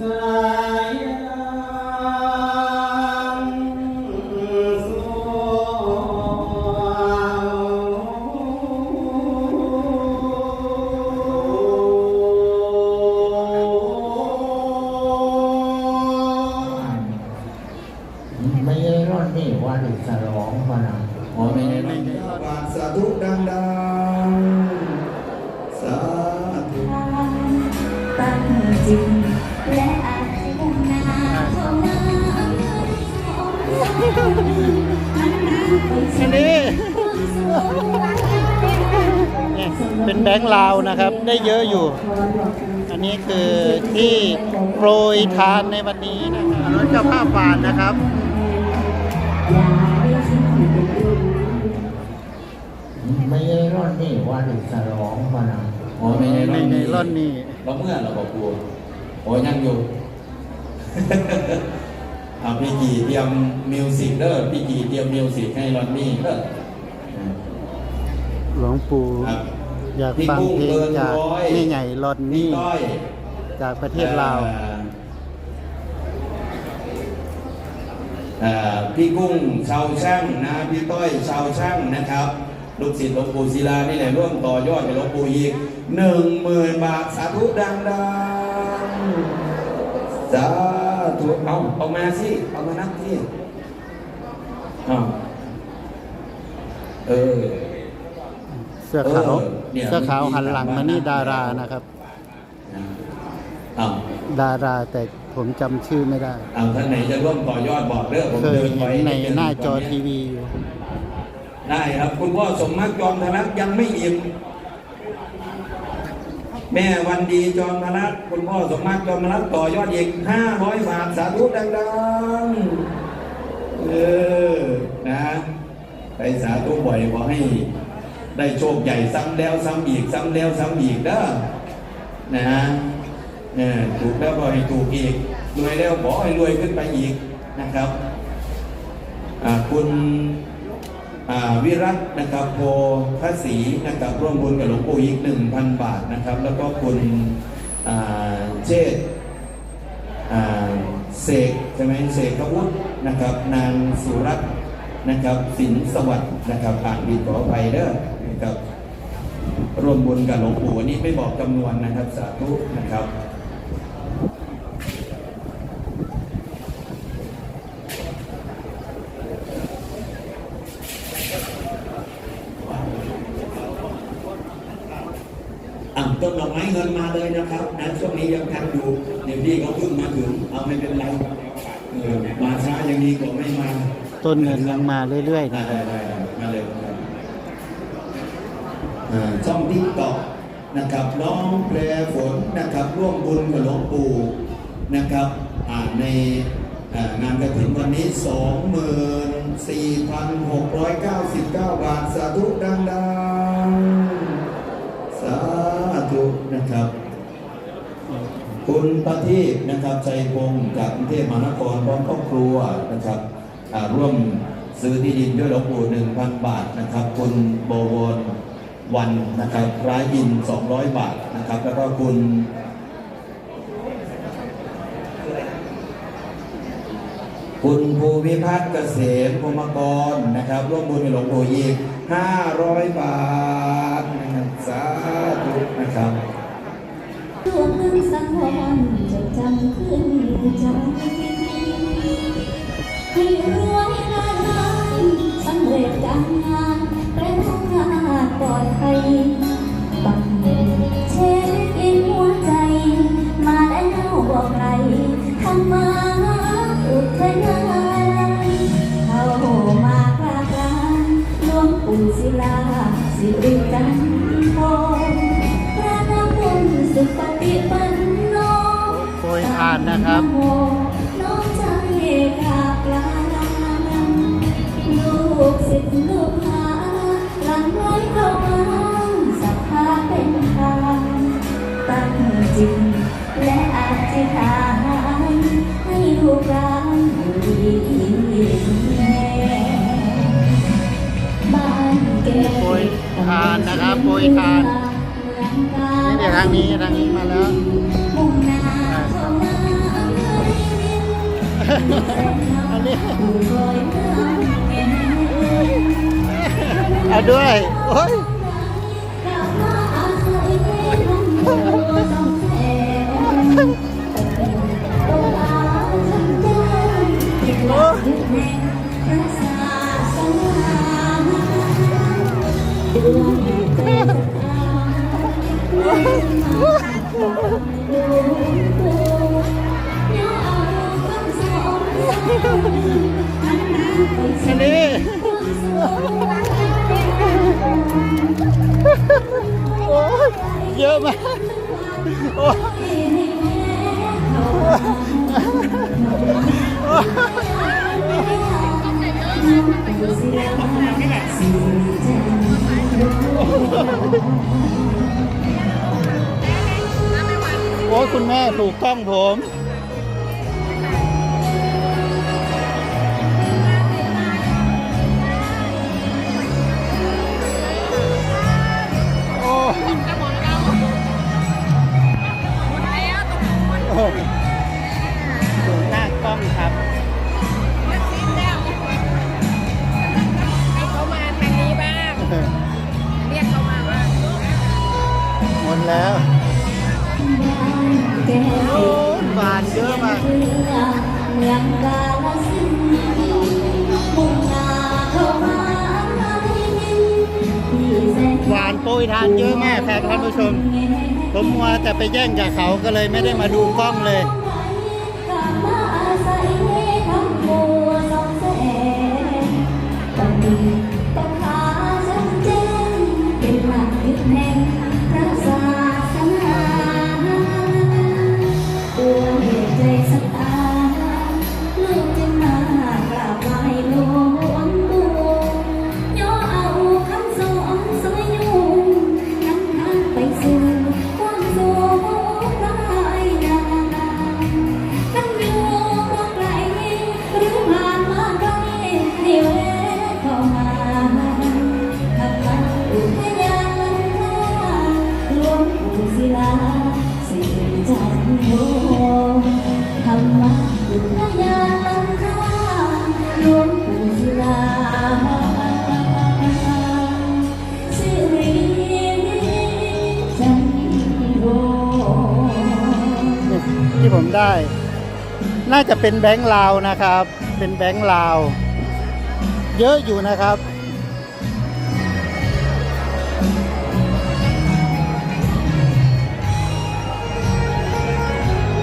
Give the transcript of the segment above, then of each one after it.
ไม่ใช่รอดนี่ว่าดิสลองมานะอ๋อไม่ได้ไม่ได้บาทสาธุดังๆสาธุตั้งจิต แบงค์ลาวนะครับ ได้เยอะอยู่ อันนี้คือที่โปรยทานในวันนี้นะครับรถเจ้าภาพบานนะครับไม่ใช่รอดนี่ว่าดิสลองมานะอ๋อไม่ได้ในในร่อนนี้เราเมื่อเราบอกกลัวโอ้ยยังอยู่อ่าพี่กีเตรียมมิวสิกเด้อพี่กีเตรียมมิวสิกให้รอนนี่เด้อหลวงปู่ครับ อยากฟังเพลงจากแม่ใหญ่ลอนพี่นี่ต้อยจากประเทศลาวอ่อ่าพี่กุ้งชาวช่างนะพี่ต้อยชาวช่างนะครับ ลูกศิษย์หลวงปู่ศิลานี่แหละร่วมต่อยอดกับหลวงปู่อีกหนึ่งหมื่นบาทสาธุดังๆสาธุเอาเอามาสิเอามานับที่เอาเออเสื้อขาว เออเนี่ยเสื้อขาวหันหลังมานี่ดารานะครับเอาดาราแต่ผมจำชื่อไม่ได้เอาท่านไหนจะร่วมต่อยอดบอกเด้อผมเคยเดินเห็ไปนในเดิหน้าจอตทีวีอยู่ ได้ครับ คุณพ่อสมมักจอมธนัทยังไม่อิ่มแม่วันดีจอมธนัทคุณพ่อสมมักจอมธนัทต่อยอดอีกห้าร้อยบาทสาธุดังๆเออนะไปสาธุบ่อยขอให้ ได้โชคใหญ่ซ้ำแล้วซ้ำอีกซ้ำแล้วซ้ำอีกเด้อนะฮะเนี่ยถูกแล้วก็ให้ถูกอีกรวยแล้วขอให้รวยขึ้นไปอีกนะครับคุณวิรัตนะครับโพพระศรีนะครับร่วมบุญกับหลวงปู่อีกหนึ่งพันบาทนะครับ แล้วก็คุณเชษเสกใช่ไหมเสกขวุฒินะครับ นางสุรัตน์นะครับสินสวัสดิ์นะครับอ่านดีขออภัยเด้อ นะครับ ร่วมบุญกับหลวงปู่อันนี้ไม่บอกจำนวนนะครับ สาธุนะครับอะต้นดอกไม้เงินมาเลยนะครับนะช่วงนี้ยังทันอยู่เดี๋ยวพี่เขาเพิ่งมาถึง เอาไม่เป็นไรเออมาช้ายังดีกว่าไม่มา ต้นเงินยังมาเรื่อยๆได้นะคได้รับ ได้ได้มาเลยครับอ่า ช่องทิกตอกนะครับน้องแพรฝนนะครับร่วมบุญกับหลวงปู่นะครับอ่าในงานกระถิ่นวันนี้ 24,699 บาท สาธุดังๆ สาธุนะครับ คุณประทีปนะครับใจพงจากกรุงเทพมหานครพร้อมครอบครัวนะครับร่วมซื้อที่ดินด้วยหลวงปู่1,000 บาทนะครับ คุณโบวร วันนะครับร้ายอิน 200 บาทนะครับ แล้วก็คุณคุณภูมิพัฒน์เกษมพรมกรนะครับ ร่วมบุญกับหลวงปู่อีก500บาทนะครับสาธุนะครับตัวเพิ่งสังวรจดจำขึ้นใจให้ร โนโปรยทานนะครับ นะครับโปรยทานนี่เดี๋ยวทางนี้ทางนี้มาแล้วเอันนี้เอาด้วยโอ้ยอั นนี้โอ้ยเยอะมากโอ้ โอ้ยคุณแม่ถูกต้องผมโอ้ เมืองกาลสินมุ่งหน้าเข้ามาที่ดินที่แสนหวานโปรยทานเยอะมากครับท่านผู้ชม ผมมัวแต่ไปแย่งจากเขาก็เลยไม่ได้มาดูกล้องเลย นี่ที่ผมได้ น่าจะเป็นแบงค์ลาวนะครับ เป็นแบงค์ลาว เยอะอยู่นะครับ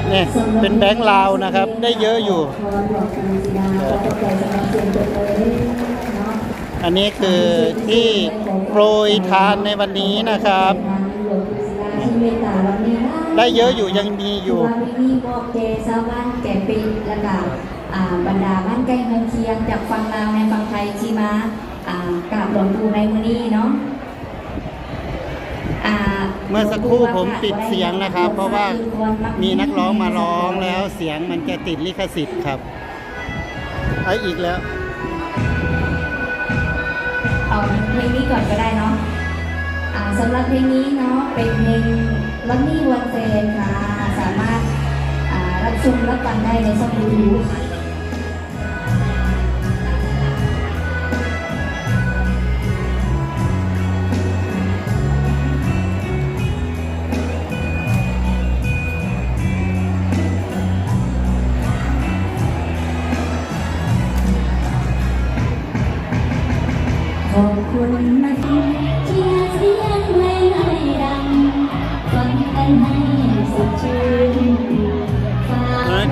เนี่ยเป็นแบงค์ลาวนะครับ ได้เยอะอยู่ อันนี้คือที่โปรยทานในวันนี้นะครับ ได้เยอะอยู่ยังมีอยู่วันนี้บอกเจสาวบ้านแก่ปิดแล้วก็อ่าบรรดาบ้านใกล้เมืองเคียงจากฝั่งลาวในฝั่งไทยที่มากราบหลวงปู่ในมือนี้เนาะ เมื่อสักครู่ผมปิดเสียงนะครับ เพราะว่ามีนักร้องมาร้องแล้วเสียงมันจะติดลิขสิทธิ์ครับไออีกแล้วเอาเพลงนี้ก่อนก็ได้เนาะสำหรับเพลงนี้เนาะเป็นเพลงลันนี่วันเซนค่ะ สามารถรับชมรับฟังได้ในช่องยูทูบ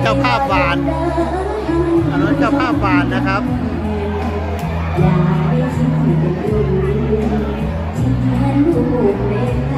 เจ้าภาพวานอนุเจ้าภาพวานนะครับอย่าได้คินอื่นที่ท่านผูก